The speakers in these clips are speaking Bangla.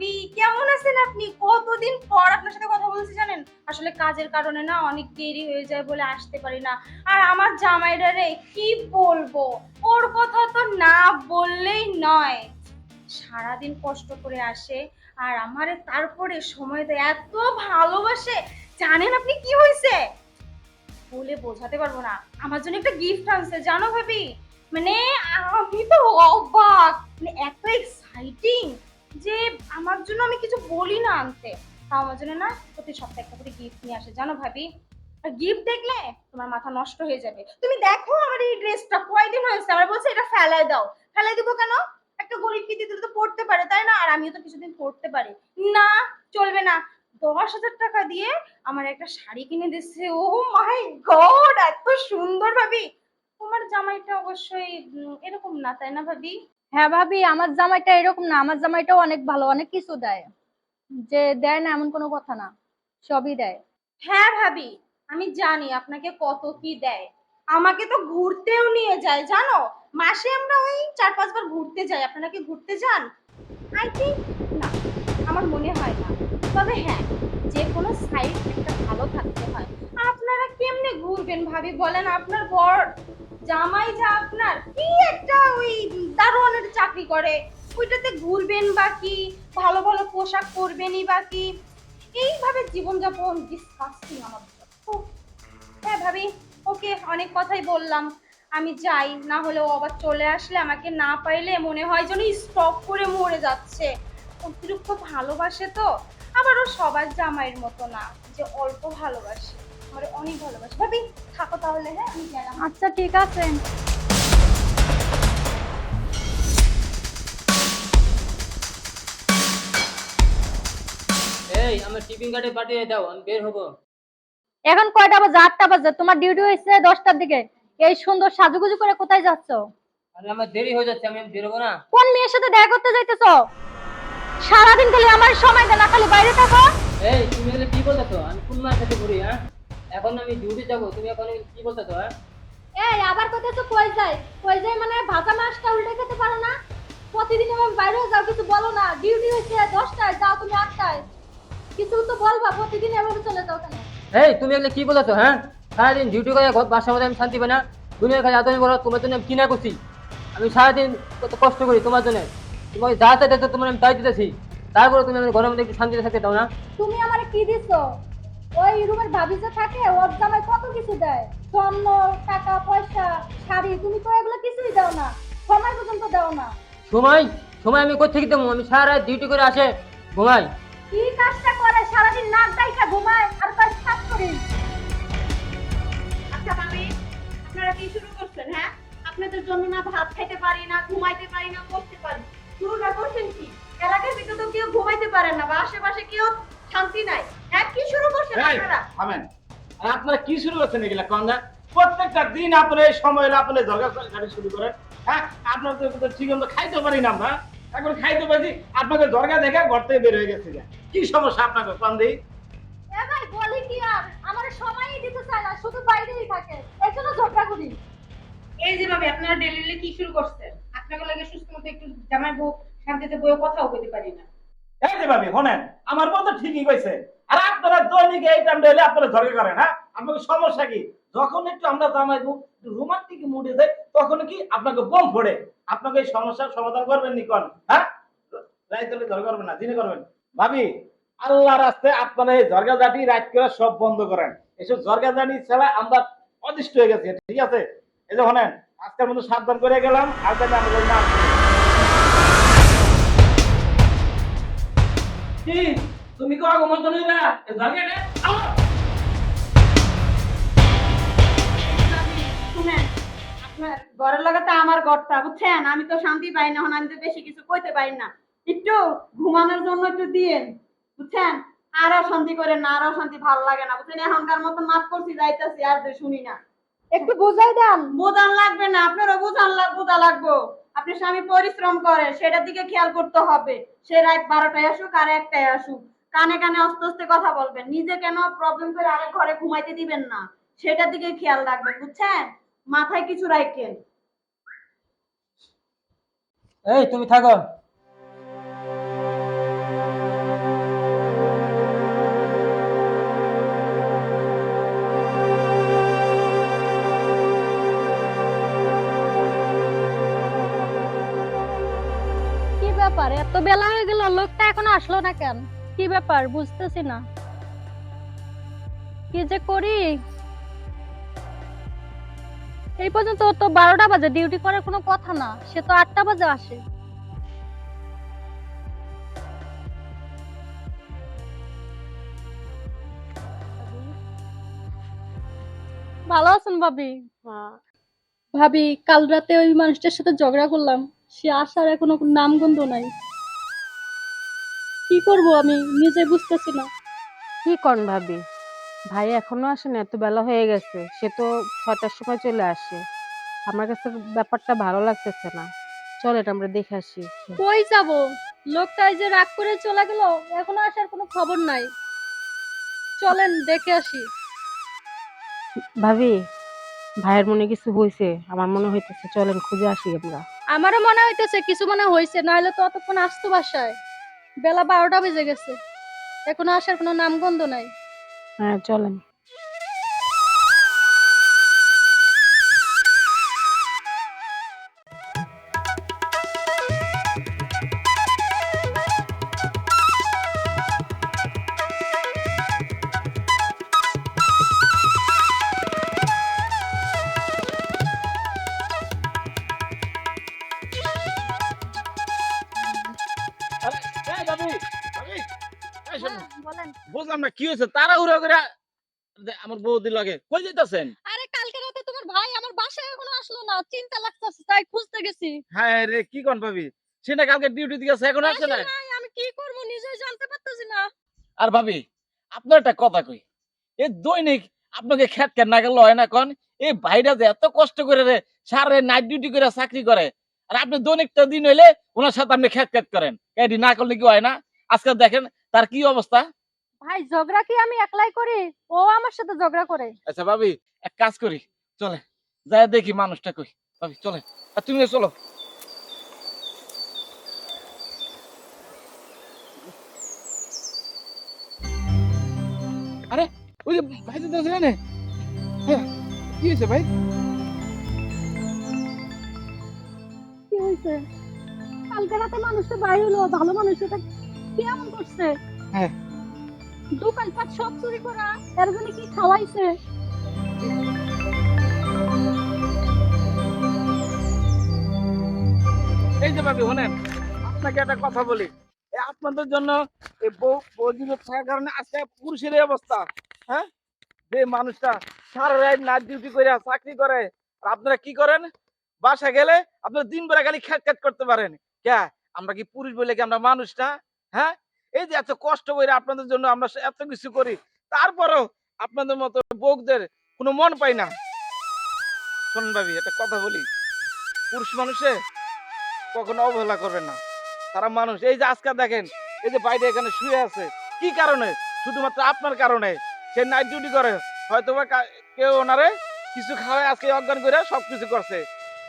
ভাবি, কেমন আছেন আপনি? কতদিন পর আপনার সাথে কথা বলছি জানেন? আসলে কাজের কারণে না অনেক দেরি হয়ে যায় বলে আসতে পারি না। আর আমার জামাইরা রে কি বলব? ওর কথা তো না বললেই নয়। সারাদিন কষ্ট করে আসে, আর আমারে তারপরে সময় দেয়, এত ভালোবাসে। জানেন আপনি কি হয়েছে বলে বোঝাতে পারব না। আমার জন্য একটা গিফট আনছে, জানো ভাবি? মানে আমি তো অবাক মানে এত এক্সাইটিং যে আমার জন্য আমি কিছু বলি না আনতে, তাও আমার জন্য না প্রতি সপ্তাহে একটা করে গিফট নিয়ে আসে। জানো ভাবি গিফট দেখলে তোমার মাথা নষ্ট হয়ে যাবে। তুমি দেখো আমার এই ড্রেসটা কয়দিন হয়েছে? আমার বলছে, এটা ফেলায় দাও। ফেলাই দিব কেন? একটা গরিব কি দিতে তো পড়তে পারে, তাই না? আর আমিও তো কিছুদিন পড়তে পারি। না, চলবে না। দশ হাজার টাকা দিয়ে আমার একটা শাড়ি কিনে দিচ্ছে। ও মাই গড, এত সুন্দর ভাবি। তোমার জামাইটা অবশ্যই এরকম না, তাই না ভাবি? হ্যাঁ ভাবি, আমার জামাইটা এরকম না, আমার জামাইটাও অনেক ভালো, অনেক কিছু দেয়। যে দেয় না এমন কোনো কথা না, সবই দেয়। হ্যাঁ ভাবি, আমি জানি আপনাকে কত কি দেয়। আমাকে তো ঘুরতেও নিয়ে যায়, জানো? মাসে আমরা ওই চার পাঁচবার ঘুরতে যাই। আপনারা কি ঘুরতে যান? আই থিঙ্ক না, আমার মনে হয় না। তবে হ্যাঁ যে কোনো সাইড একটা ভালো থাকতে হয়। আপনারা কেমনে ঘুরবেন ভাবি বলেন? আপনার বর জামাই যা আপনার, কি একটা ওই দারোয়ানের চাকরি করে? ওইটাতে ঘুরবেন বা কি? ভালো ভালো পোশাক পরবেনই বা কি? এইভাবে জীবনযাপন ডিসকাস্টিং আমার। হ্যাঁ ভাবি, ওকে অনেক কথাই বললাম। আমি যাই, না হলে ও আবার চলে আসলে আমাকে না পাইলে মনে হয় যেন স্টক করে মরে যাচ্ছে। অতিরিক্ত ভালোবাসে তো আবার সবার জামাইয়ের মতো না, যে অল্প ভালোবাসে। আমার অনেক ভালোবাসে। ভাবি থাকো তাহলে হ্যাঁ? আমি গেলাম। আচ্ছা ঠিক আছে। এই আমার টিফিন কার্ডে পাঠিয়ে দাও আমি বের হব। এখন কয়টা বাজে? আটটা বাজে। তোমার ডিউটি হয়েছে দশটার দিকে। এই সুন্দর সাজুগুজু করে কোথায় যাচ্ছ? আরে আমার দেরি হয়ে যাচ্ছে আমি আমি বেরোবো না। কোন মেয়ের সাথে দেখা করতে যাইতেছ? সারাদিন খালি আমার সময় দেয় না খালি বাইরে থাকো। এই তুমি এগুলো কি বলতেছো? আমি কোন মার সাথে ঘুরি হ্যাঁ? এখন আমি ডিউটি যাব তুমি এখন কি বলতেছো হ্যাঁ এই আবার কোথায় তো কই যায়? কই যায় মানে ভাজা মাছটা উল্টে খেতে পারো না? প্রতিদিন আমার বাইরে যাও কিছু বলো না। ডিউটি হয়েছে দশটায় যাও তুমি আটটায়। কিছু তো বলবা প্রতিদিন এভাবে চলে যাও কেন? এই তুমি এগুলো কি বলতেছো হ্যাঁ? সারাদিন ডিউটি করে ঘর বাসার মধ্যে আমি শান্তি পাই না। দুনিয়ার কাছে আদমি বলো তোমার জন্য আমি কি না করছি? আমি সারাদিন কত কষ্ট করি তোমার জন্য। তোমাকে যা চাইতে তো তোমার আমি তাই দিতেছি। তারপরে তুমি আমার ঘরের মধ্যে একটু শান্তিতে থাকতে দাও না। তুমি আমারে কি দিছো? ওই রুমের ভাবি যে থাকে ওর জামাই কত কিছু দেয়? স্বর্ণ টাকা পয়সা শাড়ি তুমি তো এগুলো কিছুই দাও না। সময় পর্যন্ত দাও না। সময় সময় আমি কোথেকে দেবো? আমি সারা ডিউটি করে আসে। ঘুমাই। কি কাজটা করে? সারাদিন নাক ডাইকা ঘুমায় আর কাজ কাজ করি। আচ্ছা মামি আপনারা কি শুরু করছেন হ্যাঁ? আপনাদের জন্য না ভাত খাইতে পারি না ঘুমাইতে পারি না করতে পারি। শুরুটা করছেন কি? এলাকার ভিতরে তো কেউ ঘুমাইতে পারে না বা আশেপাশে কেউ শান্তি নাই। হ্যাঁ কি শুরু করছেন আপনারা? থামেন। আপনারা কি শুরু করছেন এগুলা কন্দা প্রত্যেকটা দিন আপনারা এই সময় হলে আপনারা ঝগড়া গাড়ি শুরু করেন। হ্যাঁ আপনার তো তো ঠিক মতো খাইতে পারি না আমরা। এখন খাইতে পারছি আপনাকে দরগা দেখে ঘর থেকে বের হয়ে গেছে কি সমস্যা আপনাকে কন্দি এ ভাই বলি কি আর? আমার সময়ই দিতে চায় না শুধু বাইরেই থাকে। এই জন্য ঝগড়া করি। এই যে ভাবি আপনারা ডেলিভারি কি শুরু করছেন? আপনাকে লাগে সুস্থ মতো একটু জামাই বউ শান্তিতে বইয়ে কথাও বলতে পারি না। এই যে ভাবি, শোনেন, আমার ঠিকই কইছে। আর আপনারা দৈনিক এই আপনারা ঝগড়া করেন হ্যাঁ? আপনাকে সমস্যা কি? যখন একটু আমরা রোমান্টিক মুডে যাই, তখন কি আপনাকে বোম ফোড়ে? আপনাকে এই সমস্যার সমাধান করবেন নি কোন? হ্যাঁ? ঝগড়া করবেন না দিনে করবেন। ভাবি আল্লাহ রাস্তায় আপনারা এই ঝরগা জাটি রাইট করে সব বন্ধ করেন। এসব ঝরগা জাটি ছাড়া আমরা অদৃষ্ট হয়ে গেছি, ঠিক আছে? এই যে শোনেন, আজকের মতো সাবধান করে গেলাম, আর কি? তুমি কো আগমন তো না ঝগড়া নে শুনেন আপনার ঘরের লগে তো আমার ঘরটা বুঝছেন? আমি তো শান্তি পাই না আমি তো বেশি কিছু কইতে পারি না। একটু ঘুমানোর জন্য একটু দিয়েন বুঝছেন? আরও শান্তি করে না আরও শান্তি ভালো লাগে না বুঝছেন? এখনকার মতো মাফ করছি যাইতাছি আর যে শুনি না। একটু বুঝাই দেন। বোঝান লাগবে না আপনারও বোঝান বোঝা লাগবো। আপনি স্বামী পরিশ্রম করে, সেটার দিকে খেয়াল করতে হবে। সে রাত বারোটায় আসুক আর একটায় আসুক। কানে কানে আস্তে আস্তে কথা বলবেন। নিজে কেন প্রবলেম করে আরেক ঘরে ঘুমাইতে দিবেন না? সেটার দিকে খেয়াল রাখবেন, বুঝছেন? মাথায় কিছু রাখেন এই, তুমি থাকো। আসলো না কেন? কি ব্যাপার? বুঝতেছি না। কি যে করি? এই পর্যন্ত তো বারোটা বাজে ডিউটি করার কোনো কথা না। সে তো আটটা বাজে আসে। ভালো আছেন ভাবি? ভাবি কাল রাতে ওই মানুষটার সাথে ঝগড়া করলাম। সে আসার এখনও কোনো নামগন্ধ নাই। কি করব আমি? নিজে বুঝতেছি না। কি কন ভাবি? ভাই এখনও আসে না এত বেলা হয়ে গেছে। সে তো ছটার সময় চলে আসে। আমার কাছে ব্যাপারটা ভালো লাগতেছে না। চল এটা আমরা দেখে আসি। কই যাব? লোকটা এই যে রাগ করে চলে গেল এখনও আসার কোনো খবর নাই। চলেন দেখে আসি। ভাবি ভাইয়ের মনে কিছু হয়েছে আমার মনে হইতেছে চলেন খুঁজে আসি আমরা। আমারও মনে হইতেছে কিছু মনে হয়েছে নাহলে তো অতক্ষণ আসতো বাসায়। বেলা বারোটা বেজে গেছে। এখনও আসার কোনো নামগন্ধ নাই। হ্যাঁ চলেন। বুঝলাম না কি হয়েছে? তাড়াহুড়া করে আমার বৌদি লাগে। কই আরে কালকে রাতে তোমার ভাই আমার বাসায় এখনও আসলো না চিন্তা লাগতেছে তাই খুঁজতে গেছি। হ্যাঁ রে কি কোন ভাবি? কালকে ডিউটি দিয়ে গেছে এখন আসছে না আমি কি করব নিজে জানতে পারতেছি না। আর ভাবি আপনার একটা কথা কই। এই দৈনিক আপনাকে খেত কেন না গেল হয় না কোন? এই ভাইরা যে এত কষ্ট করে রে সারে নাইট ডিউটি করে চাকরি করে আর আপনি দৈনিকটা দিন হইলে ওনার সাথে আপনি খেত খেত করেন। এডি না করলে কি হয় না? আজকে দেখেন তার কি অবস্থা? ভাই ঝগড়া কি আমি একলাই করি? ও আমার সাথে ঝগড়া করে। আচ্ছা ভাবি এক কাজ করি চলে। যাই দেখি মানুষটা কই। ভাবি চলে। আর তুমিও চলো। আরে ওই যে ভাই তো দেখছে না হ্যাঁ কি হয়েছে ভাই? হয়েছে কালকে রাতে মানুষটা বাইরে হলো ভালো মানুষ এটা কেমন করছে? হ্যাঁ। সব চুরি করা এর জন্য কি খাওয়াইছে? এই যে ভাবি শোনেন আপনাকে একটা কথা বলি। এই আপনাদের জন্য এই বউ বৌদির থাকার কারণে আজকে পুরুষের এই অবস্থা হ্যাঁ? যে মানুষটা সারা রাত নাইট ডিউটি করে চাকরি করে আর আপনারা কি করেন? বাসা গেলে আপনার দিন বেলা খালি খ্যাট খ্যাট করতে পারেন। কে? আমরা কি পুরুষ বলে কি আমরা মানুষ না? হ্যাঁ? এই যে এত কষ্ট করে আপনাদের জন্য আমরা এত কিছু করি, তারপরেও আপনাদের মতো বউদের কোনো মন পাই না। শোনেন একটা কথা বলি। পুরুষ মানুষে কখনো অবহেলা করবেন না। তারা মানুষ। এই যে আজকে দেখেন, এই যে বাইরে এখানে শুয়ে আছে, কি কারণে? শুধুমাত্র আপনার কারণে। সে নাইট ডিউটি করে হয়তো বা কেউ ওনারে কিছু খাওয়ায় আজকে অজ্ঞান করে সবকিছু করছে।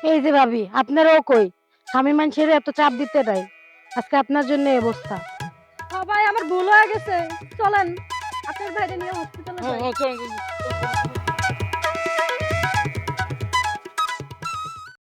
এই যে ভাবি আপনারাও কই? স্বামী মানুষের এত চাপ দিতে নাই। আজকে আপনার জন্য এই অবস্থা। সবাই আমার ভুল হয়ে গেছে। চলেন আপনার বাইরে নিয়ে হসপিটালে